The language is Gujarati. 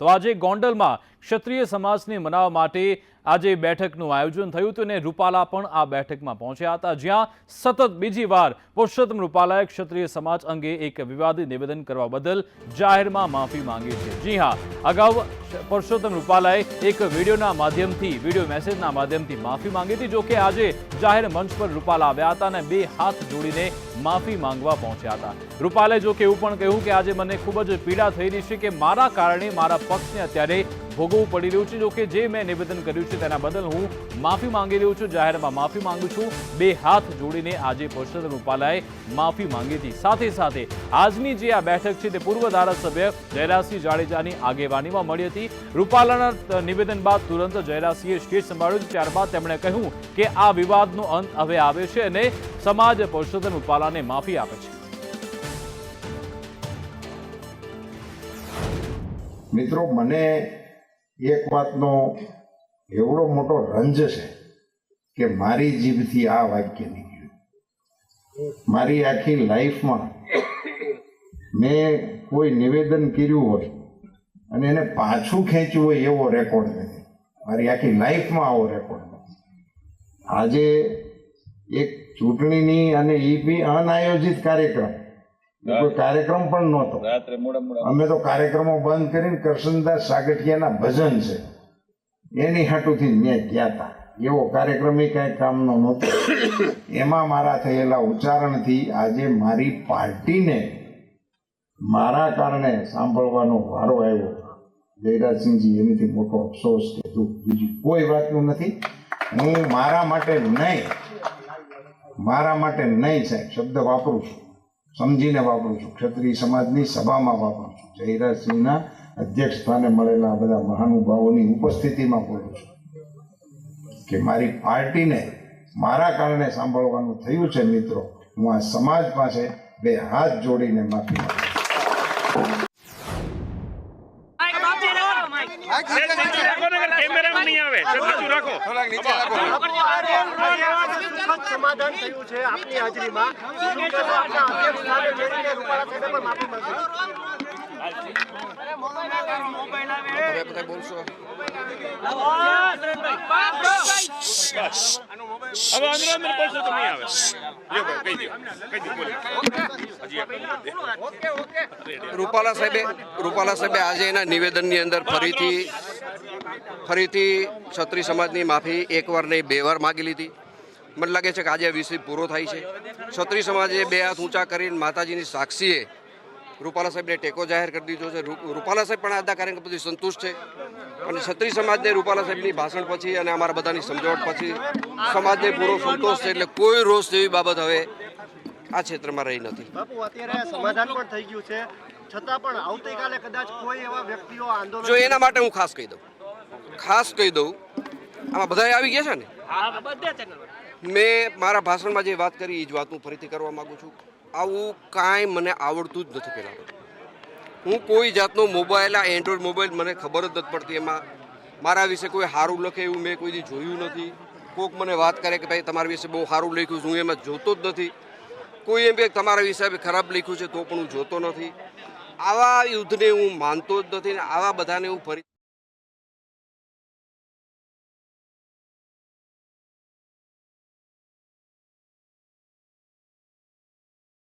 તો આજે ગોંડલમાં ક્ષત્રિય સમાજને મનાવવા માટે આજે બેઠકનું આયોજન થયું હતું અને રૂપાલા પણ આ બેઠકમાં પહોંચ્યા હતા. જ્યાં સતત બીજી વાર પુરુષોત્તમ રૂપાલાએ ક્ષત્રિય સમાજ અંગે એક વિવાદિત નિવેદન કરવા બદલ જાહેરમાં માફી માંગી છે. જી હા, અગાઉ પુરુષોત્તમ રૂપાલાએ એક વિડીયોના માધ્યમથી, વીડિયો મેસેજના માધ્યમથી માફી માંગી હતી જોકે આજે જાહેર મંચ પર રૂપાલા આવ્યા હતા અને બે હાથ જોડીને માફી માંગવા પહોંચ્યા હતા. રૂપાલે જો કે એવું પણ કહ્યું કે આજે મને ખૂબ જ પીડા થઈ રહી છે કે મારા કારણે મારા પક્ષને અત્યારે ભોગવવું પડી રહ્યું છે, જો કે જે મેં નિવેદન કર્યું છે તેના બદલ હું માફી માંગી રહ્યો છું. જાહેરમાં માફી માંગુ છું. બે હાથ જોડીને આજે પુરુષોત્તમ રૂપાલાએ માફી માંગી હતી. સાથે સાથે આજની જે આ બેઠક છે તે પૂર્વ ધારાસભ્ય જયરાજસિંહ જાડેજાની આગેવાનીમાં મળી હતી. રૂપાલાના નિવેદન બાદ તુરંત જયરાજસિંહે સ્ટેજ સંભાળ્યું. ત્યારબાદ તેમણે કહ્યું કે આ વિવાદનો અંત હવે આવે છે અને સમાજ પુરુષોત્તમ રૂપાલાને માફી આપે છે. મિત્રો, મને એક વાતનો એવડો મોટો રંજ છે કે મારી જીભથી આ વાક્ય નીકળ્યું. મારી આખી લાઈફમાં મેં કોઈ નિવેદન કર્યું હોય અને એને પાછું ખેંચ્યું હોય એવો રેકોર્ડ નથી. મારી આખી લાઈફમાં આવો રેકોર્ડ નથી. આજે એક ચૂંટણીની અને એ બી અનાયોજિત કાર્યક્રમ. કોઈ કાર્યક્રમ પણ નહોતો. અમે તો કાર્યક્રમો બંધ કરીને કરશનદાસ સાગઠિયાના ભજન છે. એની હાટુથી મેં ગયા હતા એવો કાર્યક્રમ એ કાંઈ કામનો નહોતો. એમાં મારા થયેલા ઉચ્ચારણથી આજે મારી પાર્ટીને મારા કારણે સાંભળવાનો વારો આવ્યો. જયરાજસિંહજી એનીથી મોટો અફસોસ કે દુઃખ બીજી કોઈ વાતનું નથી. હું મારા માટે નહીં, મારા માટે નહીં સાહેબ, શબ્દ વાપરું છું. સમજીને વાપરું છું. ક્ષત્રિય સમાજની સભામાં વાપરું છું. જયરાજસિંહના અધ્યક્ષ સ્થાને મળેલા બધા મહાનુભાવોની ઉપસ્થિતિમાં બોલું છું કે મારી પાર્ટીને મારા કારણે સાંભળવાનું થયું છે મિત્રો, હું આ સમાજ પાસે બે હાથ જોડીને માફી સમાધાન થયું છે. આપની હાજરીમાં શું કહેશો આપના અધ્યક્ષ સ્થાને જઈને રૂપાલા સાહેબે પણ માફી માંગી હવે અંદર અંદર બોલશો તો નહીં આવે કહી દો રૂપાલા સાહેબે રૂપાલા સાહેબે આજે એના નિવેદનની અંદર ફરીથી ફરીથી ક્ષત્રિય સમાજની માફી એકવાર નહીં બે વાર માગી લીધી. મને લાગે છે કે આજે વિષય પૂરો થાય છે. ક્ષત્રિય સમાજે બે હાથ ઊંચા કરીને માતાજીની સાક્ષીએ રૂપાલા સાહેબને ટેકો જાહેર કરી દીધો છે. રૂપાલા સાહેબ પણ આજના કાર્યક્રમ પછી સંતુષ્ટ છે. અને ક્ષત્રિય સમાજને રૂપાલા સાહેબની ભાષણ પછી અને અમારા બધાની સમજાવટ પછી સમાજને પૂરો સંતોષ છે એટલે કોઈ રોષ જેવી બાબત હવે આ ક્ષેત્રમાં રહી નથી. બાપુ અત્યારે સમાધાન પણ થઈ ગયું છે. છતાં પણ આવતીકાલે કદાચ કોઈ એવા વ્યક્તિઓ આંદોલન જો એના માટે હું ખાસ કહી દઉં. ખાસ કહી દઉં. આમાં બધા આવી ગયા છે ને? મેં મારા ભાષણમાં જે વાત કરી એ જ વાત હું ફરીથી કરવા માગું છું. આવું કાંઈ મને આવડતું જ નથી પહેલાં. હું કોઈ જાતનો મોબાઈલ, આ એન્ડ્રોઈડ મોબાઈલ મને ખબર જ નથી પડતી એમાં. મારા વિશે કોઈ સારું લખે એવું મેં કોઈ દી જોયું નથી. કોક મને વાત કરે કે, ભાઈ, તમારા વિશે બહુ સારું લખ્યું છે, હું એમાં જોતો જ નથી. કોઈ એમ કે તમારા વિશે ખરાબ લખ્યું છે, તો પણ હું જોતો નથી. આવા યુદ્ધને હું માનતો જ નથી ને આવા બધાને હું ફરી